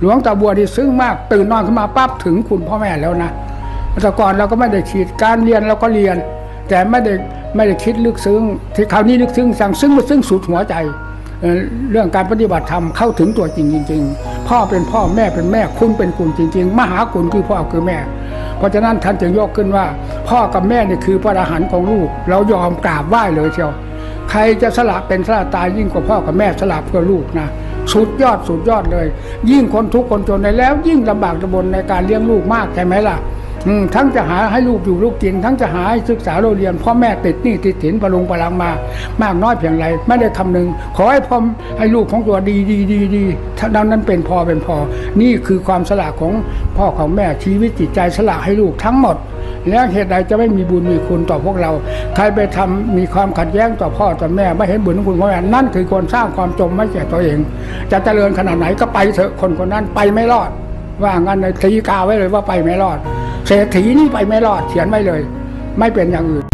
หลวงตาบัวที่ซึ้งมาก ตื่นนอนขึ้นมาปั๊บถึงคุณพ่อแม่แล้วนะแต่ก่อนเราก็ไม่ได้คิดการเรียนเราก็เรียน แต่ไม่ได้ไม่ได้คิดลึกซึ้ง ที่คราวนี้ลึกซึ้งสั่งซึ้งมาซึ้งสุดหัวใจ เรื่องการปฏิบัติธรรมเข้าถึงตัวจริงจริงพ่อเป็นพ่อแม่เป็นแม่คุณเป็นคุณจริง ๆ มหาคุณคือพ่อคือแม่ เพราะฉะนั้นท่านจึงยกขึ้นว่า พ่อกับแม่นี่คือพระอรหันต์ของลูก เรายอมกราบไหว้เลยเชียวใครจะสละเป็นสละตายยิ่งกว่าพ่อกับแม่สละเพื่อลูกนะ สุดยอดสุดยอดเลย ยิ่งคนทุกข์คนจนในแล้ว ยิ่งลำบากลำบนในการเลี้ยงลูกมากใช่ไหมล่ะทั้งจะหาให้ลูกอยู่ลูกกิน ทั้งจะหาให้ศึกษาเราเรียนพ่อแม่ติดหนี้ติดสินประลุงประลังมา มากน้อยเพียงไรไม่ได้คำนึง ขอให้พ่อให้ลูกของตัวดีดีดีดีถ้าดังนั้นเป็นพอเป็นพอ นี่คือความสละของพ่อของแม่ชีวิตจิตใจสละให้ลูกทั้งหมด แล้วเหตุใดจะไม่มีบุญมีคุณต่อพวกเรา ใครไปทำมีความขัดแย้งต่อพ่อต่อแม่ไม่เห็นบุญของคุณพ่อแม่นั่นคือคนสร้างความจมไม่แก่ตัวเอง จะเจริญขนาดไหนก็ไปเถอะคนคนนั้นไปไม่รอด ว่างั้นในทีกาไว้เลยว่าไปไม่รอด เศรษฐีนี่ไปไม่รอดเขียนไว้เลย ไม่เป็นอย่างอื่น